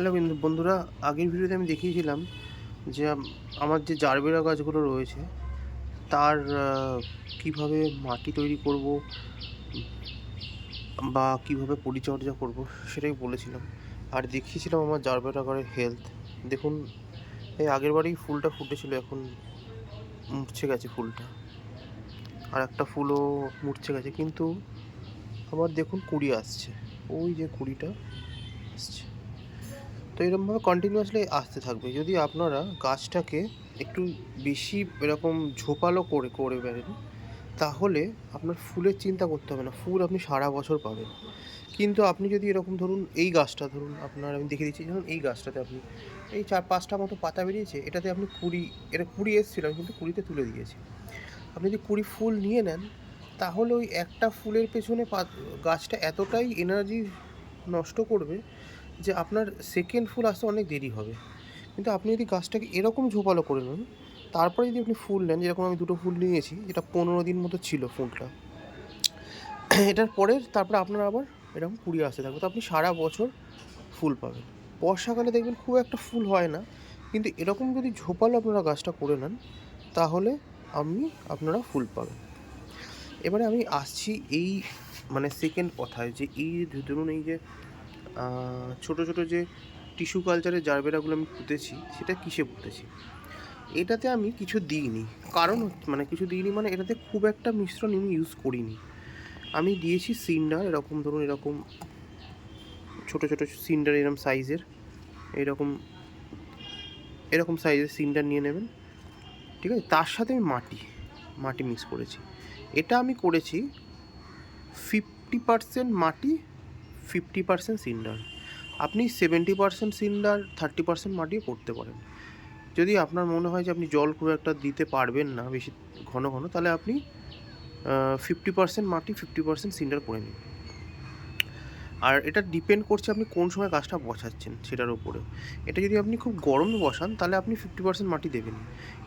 Hello বিন্দু বন্ধুরা, আগের ভিডিওতে আমি দেখিয়েছিলাম যে আমার যে জারবেরা গাছগুলো রয়েছে, তার কীভাবে মাটি তৈরি করব বা কীভাবে পরিচর্যা করব সেটাই বলেছিলাম। আর দেখিয়েছিলাম আমার জারবেরা গাছের হেলথ দেখুন, এই আগের বারেই ফুলটা ফুটেছিল, এখন মুছছে গেছে ফুলটা। আর একটা ফুলও মুছছে গেছে, কিন্তু আবার দেখুন কুড়ি আসছে। ওই যে কুড়িটা আসছে। তো এরকমভাবে কন্টিনিউয়াসলি আসতে থাকবে। যদি আপনারা গাছটাকে একটু বেশি এরকম ঝোপালো করে করে বেরেন তাহলে আপনার ফুলের চিন্তা করতে হবে না। ফুল আপনি সারা বছর পাবেন। কিন্তু আপনি যদি এরকম ধরুন এই গাছটা ধরুন আপনার আমি দেখে দিচ্ছি, ধরুন এই গাছটাতে আপনি এই চার পাঁচটা মতো পাতা বেরিয়েছে, এটাতে আপনি কুড়ি, এটা কুড়ি এসেছিল আমি কিন্তু কুড়িতে তুলে দিয়েছি। আপনি যদি কুড়ি ফুল নিয়ে নেন, তাহলে ওই একটা ফুলের পেছনে গাছটা এতটাই এনার্জি নষ্ট করবে যে আপনার সেকেন্ড ফুল আসতে অনেক দেরি হবে। কিন্তু আপনি যদি গাছটাকে এরকম ঝোপালো করে নেন, তারপরে যদি আপনি ফুল নেন, যেরকম আমি দুটো ফুল নিয়েছি, যেটা পনেরো দিন মতো ছিল ফুলটা, এটার পরে তারপরে আপনার আবার এরকম কুড়ি আসতে থাকবে। তো আপনি সারা বছর ফুল পাবেন। বর্ষাকালে দেখবেন খুব একটা ফুল হয় না, কিন্তু এরকম যদি ঝোপালো আপনারা গাছটা করে নেন, তাহলে আপনি, আপনারা ফুল পাবেন। এবারে আমি আসছি এই মানে সেকেন্ড কথায় যে এই ধরুন এই যে ছোট ছোট যে টিস্যু কালচারের জারবেরাগুলো আমি পুঁতেছি, সেটা কিসে পুঁতেছি? এটাতে আমি কিছু দিইনি। কারণ মানে কিছু দিইনি মানে এটাতে খুব একটা মিশ্রণ আমি ইউজ করিনি। আমি দিয়েছি সিন্ডার, এরকম ধরুন, এরকম ছোট ছোট সিন্ডার এরকম সাইজের এরকম এরকম সাইজের সিন্ডার নিয়ে নেবেন। ঠিক আছে? তার সাথে আমি মাটি মাটি মিক্স করেছি। এটা আমি করেছি ফিফটি পার্সেন্ট মাটি ফিফটি পার্সেন্ট সিন্ডার। আপনি seventy percent cinder, thirty percent মাটিও করতে পারেন। যদি আপনার মনে হয় যে আপনি জল খুব একটা দিতে পারবেন না বেশি ঘন ঘন, তাহলে আপনি ফিফটি পার্সেন্ট মাটি, ফিফটি পার্সেন্ট সিন্ডার করে নিন। আর এটা ডিপেন্ড করছে আপনি কোন সময় গাছটা বসাচ্ছেন সেটার উপরে। এটা যদি আপনি খুব গরমে বসান, তাহলে আপনি ফিফটি পার্সেন্ট মাটি দেবেন।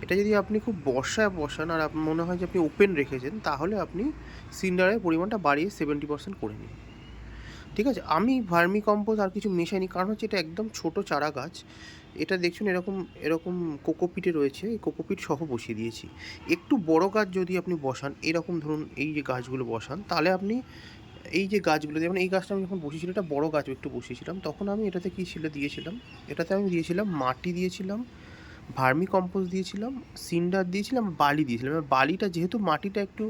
এটা যদি আপনি খুব বর্ষায় বসান আর মনে হয় যে আপনি ওপেন রেখেছেন, তাহলে আপনি সিন্ডারের পরিমাণটা বাড়িয়ে সেভেন্টি পার্সেন্ট করে নিন। ঠিক আছে? আমি ভার্মি কম্পোজ আর কিছু মেশাইনি, কারণ হচ্ছে এটা একদম ছোট চারা গাছ। এটা দেখছেন এরকম এরকম কোকোপিটে রয়েছে, এই কোকোপিট সহ বসিয়ে দিয়েছি। একটু বড় গাছ যদি আপনি বসান, এরকম ধরুন এই যে গাছগুলো বসান, তাহলে আপনি এই যে গাছগুলো, যেমন এই গাছটা আমি যখন বসিয়েছিলাম, এটা বড় গাছ একটু বসিয়েছিলাম, তখন আমি এটাতে কী ছিল দিয়েছিলাম? এটাতে আমি দিয়েছিলাম মাটি দিয়েছিলাম ভার্মি কম্পোজ দিয়েছিলাম, সিন্ডার দিয়েছিলাম, বালি দিয়েছিলাম। বালিটা যেহেতু মাটিটা একটু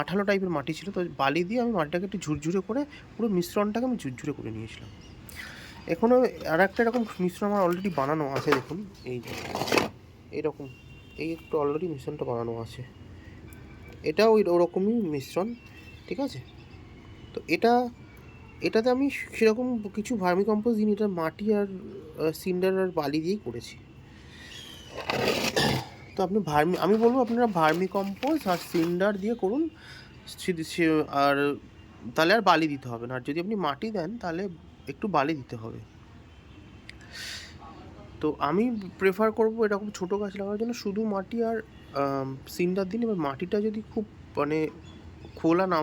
আঠালো টাইপের মাটি ছিল, তো বালি দিয়ে আমি মাটিটাকে একটু ঝুরঝুরে করে পুরো মিশ্রণটাকে আমি ঝুরঝুরে করে নিয়েছিলাম। এখনও আর একটা এরকম মিশ্রণ আমার অলরেডি বানানো আছে, দেখুন, এই এইরকম এই একটু অলরেডি মিশ্রণটা বানানো আছে। এটাও ওরকমই মিশ্রণ, ঠিক আছে? তো এটা, এটাতে আমি সেরকম কিছু ভার্মি কম্পোজ দিইনি, এটা মাটি আর সিন্ডার আর বালি দিয়েই করেছি। তো আপনি ভার্মি, আমি বলব আপনারা ভার্মি কম্পোজ আর সিন্ডার দিয়ে করুন আর তাহলে আর বালি দিতে হবে না। আর যদি আপনি মাটি দেন, তাহলে একটু বালি দিতে হবে। তো আমি প্রেফার করব এরকম ছোটো গাছ লাগানোর জন্য শুধু মাটি আর সিন্ডার দিন এবার মাটিটা যদি খুব মানে খোলা না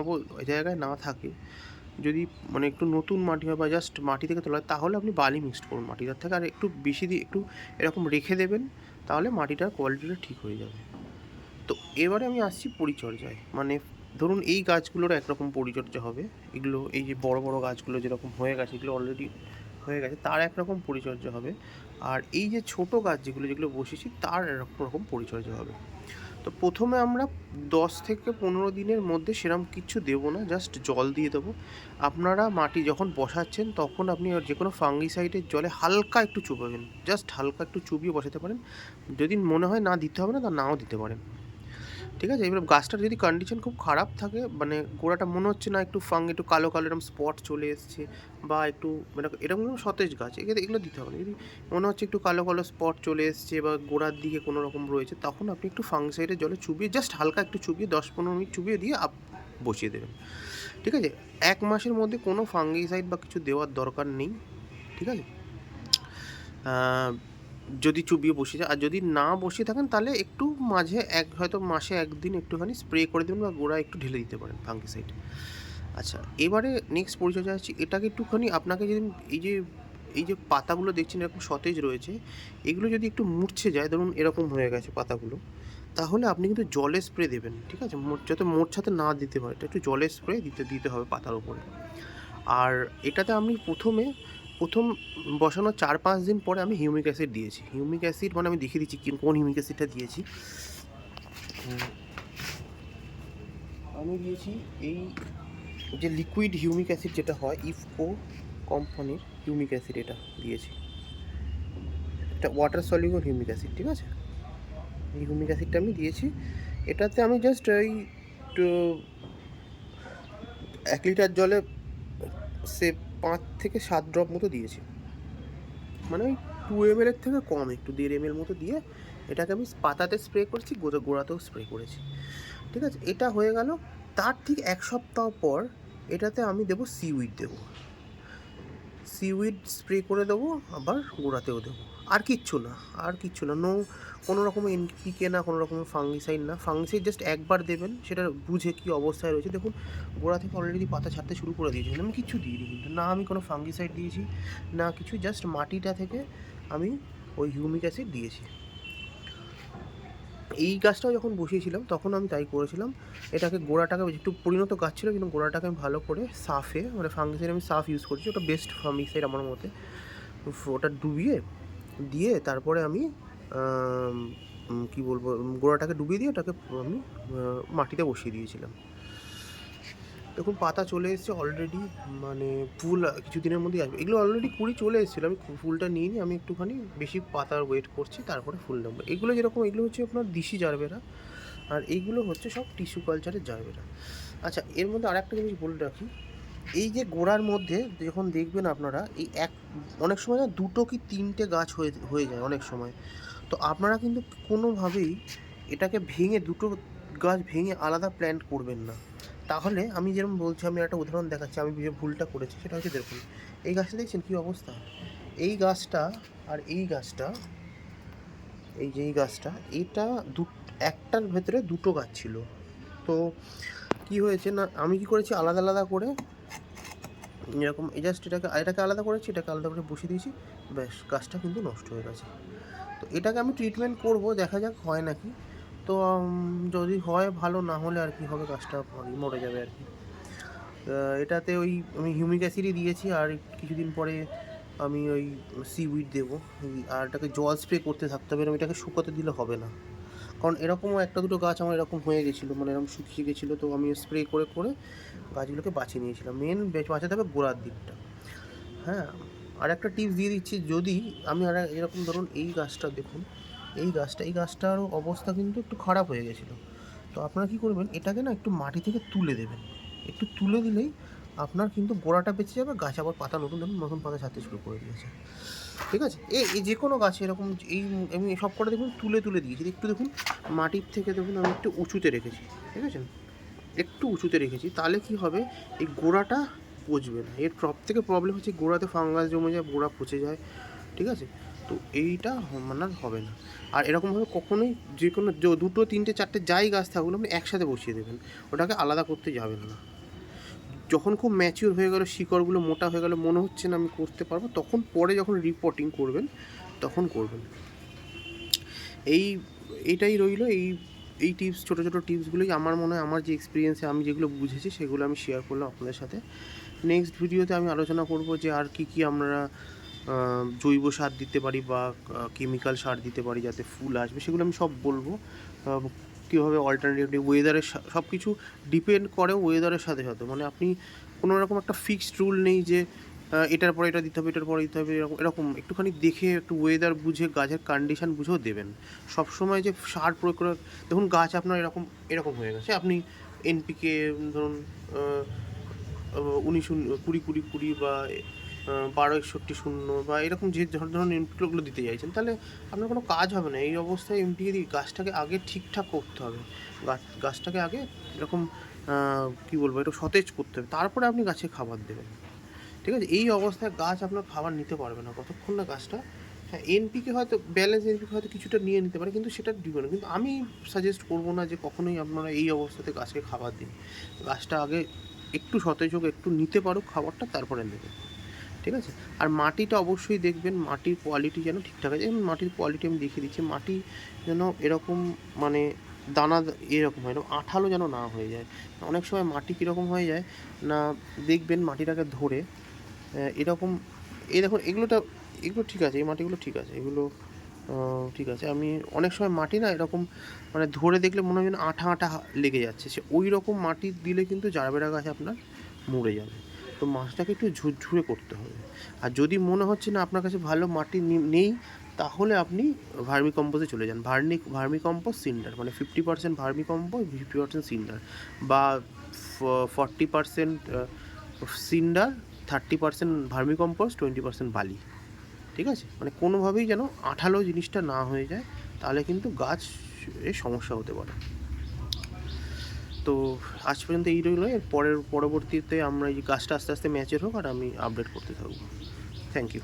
জায়গায় না থাকে, যদি মানে একটু নতুন মাটি হয় বা জাস্ট মাটি থেকে তোলা তাহলে আপনি বালি মিক্সড করুন মাটিটার থেকে। আর একটু বেশি দিয়ে, একটু এরকম রেখে দেবেন তাহলে মাটিটার কোয়ালিটিটা ঠিক হয়ে যাবে। তো এবারে আমি আসছি পরিচর্যায়। মানে ধরুন এই গাছগুলোর একরকম পরিচর্যা হবে। এগুলো এই যে বড় বড় গাছগুলো যেরকম হয়ে গেছে, এগুলো অলরেডি হয়ে গেছে, তার একরকম পরিচর্যা হবে। আর এই যে ছোট গাছ যেগুলো যেগুলো বসেছি, তার একরকম রকম পরিচর্যা হবে। তো প্রথমে আমরা দশ থেকে পনেরো দিনের মধ্যে সেরকম কিছু দেবো না জাস্ট জল দিয়ে দেবো। আপনারা মাটি যখন বসাচ্ছেন, তখন আপনি যে কোনো ফাঙ্গিসাইডের জলে হালকা একটু চুবাবেন। জাস্ট হালকা একটু চুবিয়ে বসাতে পারেন। যদি মনে হয় না দিতে হবে না, তা নাও দিতে পারেন। ঠিক আছে? এবার গাছটার যদি কন্ডিশন খুব খারাপ থাকে মানে গোড়াটা মনে হচ্ছে না একটু ফাঙ্গ, একটু কালো কালো এরকম স্পট চলে এসছে বা একটু মানে এরকম সতেজ গাছ, এগুলো এগুলো দিতে হবে যদি মনে হচ্ছে একটু কালো কালো স্পট চলে এসছে বা গোড়ার দিকে কোনো রকম রয়েছে, তখন আপনি একটু ফাঙ্গিসাইডের জলে চুবিয়ে জাস্ট হালকা একটু চুবিয়ে, দশ পনেরো মিনিট চুবিয়ে দিয়ে আপ বসিয়ে দেবেন। ঠিক আছে? এক মাসের মধ্যে কোনো ফাঙ্গিসাইড বা কিছু দেওয়ার দরকার নেই। ঠিক আছে? যদি চুবিয়ে বসিয়ে যায়, আর যদি না বসিয়ে থাকেন, তাহলে একটু মাঝে এক, হয়তো মাসে একদিন একটুখানি স্প্রে করে দেবেন বা গোড়া একটু ঢেলে দিতে পারেন ফাঙ্গিসাইড। আচ্ছা এবারে নেক্সট পরিচর্যা হচ্ছে এটাকে একটুখানি আপনাকে যদি এই যে এই যে পাতাগুলো দেখছেন, এরকম সতেজ রয়েছে, এগুলো যদি একটু মূর্ছে যায়, ধরুন এরকম হয়ে গেছে পাতাগুলো, তাহলে আপনি কিন্তু জলে স্প্রে দেবেন, ঠিক আছে? যাতে মোর্ছাতে না দিতে পারে এটা একটু জলের স্প্রে দিতে দিতে হবে পাতার উপরে। আর এটাতে আমি প্রথমে প্রথম বসানোর চার পাঁচ দিন পরে আমি হিউমিক অ্যাসিড দিয়েছি। হিউমিক অ্যাসিড মানে আমি দেখিয়ে দিচ্ছি কোন হিউমিক অ্যাসিডটা দিয়েছি। আমি দিয়েছি এই যে লিকুইড হিউমিক অ্যাসিড যেটা হয় ইফকো কোম্পানির হিউমিক অ্যাসিড এটা দিয়েছি। এটা ওয়াটার সলিউবল হিউমিক অ্যাসিড, ঠিক আছে? এই হিউমিক অ্যাসিডটা আমি দিয়েছি। এটাতে আমি জাস্ট ওই এক লিটার জলে সে পাঁচ থেকে সাত ড্রপ মতো দিয়েছি। মানে ওই টু এম এর থেকে কম, একটু দেড় এম এর মতো দিয়ে এটাকে আমি পাতাতে স্প্রে করেছি, গোড়া গোড়াতেও স্প্রে করেছি। ঠিক আছে? এটা হয়ে গেল। তার ঠিক এক সপ্তাহ পর এটাতে আমি দেবো সিউইড দেবো। সিউইড স্প্রে করে দেবো, আবার গোড়াতেও দেবো। আর কিচ্ছু না, আর কিচ্ছু না। নো কোনো রকমের এনপিকে না, কোনো রকমের ফাঙ্গিসাইড না। ফাঙ্গিসাইড জাস্ট একবার দেবেন, সেটা বুঝে কী অবস্থায় রয়েছে। দেখুন, গোড়া থেকে অলরেডি পাতা ছাড়তে শুরু করে দিয়েছি আমি কিছু দিইনি কিন্তু, না আমি কোনো ফাঙ্গিসাইড দিয়েছি, না কিছু জাস্ট মাটিটা থেকে আমি ওই হিউমিক অ্যাসিড দিয়েছি। এই গাছটাও যখন বসিয়েছিলাম, তখন আমি তাই করেছিলাম। এটাকে গোড়াটাকে একটু পরিণত গাছ ছিল, কিন্তু গোড়াটাকে আমি ভালো করে সাফে মানে ফাঙ্গিসাইড আমি সাফ ইউজ করছি। ওটা বেস্ট ফাঙ্গিসাইড আমার মতে। ওটা ডুবিয়ে দিয়ে তারপরে আমি কি বলব গোড়াটাকে ডুবিয়ে দিয়ে ওটাকে আমি মাটিতে বসিয়ে দিয়েছিলাম। দেখুন, পাতা চলে এসেছে অলরেডি মানে ফুল কিছুদিনের মধ্যেই আসবে। এগুলো অলরেডি কুড়ি চলে এসেছিল, আমি ফুলটা নিয়ে নিই আমি একটুখানি বেশি পাতার ওয়েট করছি, তারপরে ফুল নেব এগুলো যেরকম, এগুলো হচ্ছে আপনার দিশি জারবেরা, আর এইগুলো হচ্ছে সব টিস্যু কালচারের জারবেরা। আচ্ছা এর মধ্যে আর একটা জিনিস বলে রাখি এই যে গোড়ার মধ্যে যখন দেখবেন আপনারা, এই এক, অনেক সময় না দুটো কি তিনটে গাছ হয়ে হয়ে যায় অনেক সময়। তো আপনারা কিন্তু কোনোভাবেই এটাকে ভেঙে, দুটো গাছ ভেঙে আলাদা প্ল্যান্ট করবেন না। তাহলে আমি যেরকম বলছি, আমি একটা উদাহরণ দেখাচ্ছি, আমি যে ভুলটা করেছি, সেটা হচ্ছে দেখুন, এই গাছটা দেখছেন কী অবস্থা? এই গাছটা আর এই গাছটা, এই যে এই গাছটা, এটা দু, একটার ভেতরে দুটো গাছ ছিল। তো কি হয়েছে না, আমি কি করেছি, আলাদা আলাদা করে এরকম, এই জাস্ট এটাকে এটাকে আলাদা করেছি, এটাকে আলাদা করে বসিয়ে দিয়েছি, ব্যাস, গাছটা কিন্তু নষ্ট হয়ে গেছে। তো এটাকে আমি ট্রিটমেন্ট করব, দেখা যাক হয় নাকি। তো যদি হয়, ভালো, না হলে আর কি হবে, গাছটা মরে যাবে আর কি। এটাতে ওই আমি হিউমিক অ্যাসিডই দিয়েছি, আর কিছুদিন পরে আমি ওই সিউইড দেবো। আর এটাকে জল স্প্রে করতে থাকতে হবে এটাকে শুকোতে দিলে হবে না। কারণ এরকমও একটা দুটো গাছ আমার এরকম হয়ে গেছিল মানে এরকম শুকিয়ে গেছিল, তো আমি স্প্রে করে করে গাছগুলোকে বাঁচিয়ে নিয়েছিলাম। মেন বাঁচাতে হবে গোড়ার দিকটা। হ্যাঁ আর একটা টিপস দিয়ে দিচ্ছি, যদি আমি আর এরকম ধরুন এই গাছটা দেখুন, এই গাছটা, এই গাছটারও অবস্থা কিন্তু একটু খারাপ হয়ে গেছিল। তো আপনারা কী করবেন, এটাকে না একটু মাটি থেকে তুলে দেবেন। একটু তুলে দিলেই আপনার কিন্তু গোড়াটা বেঁচে যাবে, গাছ আবার পাতা নতুন নতুন নতুন পাতা ছাড়তে শুরু করে দিয়েছে। ঠিক আছে? এই যে কোনো গাছে এরকম এই আমি সব কটা দেখুন তুলে তুলে দিয়েছি। একটু দেখুন মাটির থেকে দেখুন আমি একটু উঁচুতে রেখেছি, ঠিক আছে? একটু উঁচুতে রেখেছি, তাহলে কি হবে? এই গোড়াটা পচবে না। এর সব থেকে প্রবলেম হচ্ছে গোড়াতে ফাঙ্গাস জমে যায়, গোড়া পচে যায়, ঠিক আছে? তো এইটা মানে হবে না। আর এরকমভাবে কখনোই যে কোনো দুটো, তিনটে, চারটে যাই গাছ থাকুন আপনি একসাথে বসিয়ে দেবেন। ওটাকে আলাদা করতে যাবেন না। যখন খুব ম্যাচিওর হয়ে গেল, শিকড়গুলো মোটা হয়ে গেল, মনে হচ্ছে না আমি করতে পারব, তখন পরে যখন রিপোর্টিং করবেন, তখন করবেন। এই, এটাই রইল, এই এই টিপস ছোটো ছোটো টিপসগুলোই আমার মনে হয়, আমার যে এক্সপিরিয়েন্সে আমি যেগুলো বুঝেছি, সেগুলো আমি শেয়ার করলাম আপনাদের সাথে। নেক্সট ভিডিওতে আমি আলোচনা করব যে আর কি কি আমরা জৈব সার দিতে পারি বা কেমিক্যাল সার দিতে পারি যাতে ফুল আসবে, সেগুলো আমি সব বলব। কীভাবে অল্টারনেটিভ ওয়েদারের সব কিছু ডিপেন্ড করে ওয়েদারের সাথে সাথে। মানে আপনি কোনো রকম একটা ফিক্সড রুল নেই যে এটার পরে এটা দিতে হবে, এটার পরে দিতে হবে, এরকম এরকম একটুখানি দেখে একটু ওয়েদার বুঝে, গাছের কন্ডিশান বুঝেও দেবেন। সব সময় যে সার প্রয়োগ করে দেখুন গাছ আপনার এরকম এরকম হয়ে গেছে। আপনি এনপিকে ধরুন উনিশ কুড়ি কুড়ি কুড়ি বা বারো, একষট্টি, শূন্য বা এরকম যে ধর- ধরনের এমপিগুলো দিতে চাইছেন, তাহলে আপনার কোনো কাজ হবে না। এই অবস্থায় এমপিকে দিয়ে গাছটাকে আগে ঠিকঠাক করতে হবে। গাছ, গাছটাকে আগে এরকম কী বলব, একটু সতেজ করতে হবে। তারপরে আপনি গাছে খাবার দেবেন। ঠিক আছে? এই অবস্থায় গাছ আপনার খাবার নিতে পারবে না কতক্ষণ না গাছটা। হ্যাঁ এনপিকে হয়তো, ব্যালেন্স এনপিকে হয়তো কিছুটা নিয়ে নিতে পারে, কিন্তু সেটা দিবে না। কিন্তু আমি সাজেস্ট করব না যে কখনোই আপনারা এই অবস্থাতে গাছকে খাবার দিন। গাছটা আগে একটু সতেজ হোক, একটু নিতে পারুক খাবারটা, তারপরে নেবে ঠিক আছে? আর মাটিটা অবশ্যই দেখবেন, মাটির কোয়ালিটি যেন ঠিকঠাক আছে। মাটির কোয়ালিটি আমি দেখিয়ে দিচ্ছি, মাটি যেন এরকম মানে দানা এরকম হয় এরকম আঠালো যেন না হয়ে যায়। অনেক সময় মাটি কীরকম হয়ে যায়, না দেখবেন মাটিটাকে ধরে এরকম, এই দেখুন এগুলোটা এগুলো ঠিক আছে, এই মাটিগুলো ঠিক আছে, এগুলো ঠিক আছে। আমি অনেক সময় মাটি না এরকম মানে ধরে দেখলে মনে হয় যেন আঠা আঠা লেগে যাচ্ছে। সে ওই রকম মাটি দিলে কিন্তু জারবেরা গাছ আপনার মরে যাবে। তো মাছটাকে একটু ঝুরঝুরে করতে হবে। আর যদি মনে হচ্ছে না আপনার কাছে ভালো মাটি নেই, তাহলে আপনি ভার্মি কম্পোজে চলে যান। ভার্মি ভার্মি কম্পোজ সিন্ডার মানে fifty percent vermicompost fifty percent cinder বা forty percent cinder thirty percent vermicompost twenty percent বালি। ঠিক আছে? মানে কোনোভাবেই যেন আঠালো জিনিসটা না হয়ে যায়, তাহলে কিন্তু গাছ এর সমস্যা হতে পারে। তো আজ পর্যন্ত এই রইল। এর পরের পরবর্তীতে আমরা এই গাছটা আস্তে আস্তে ম্যাচের হোক আর আমি আপডেট করতে থাকব। Thank you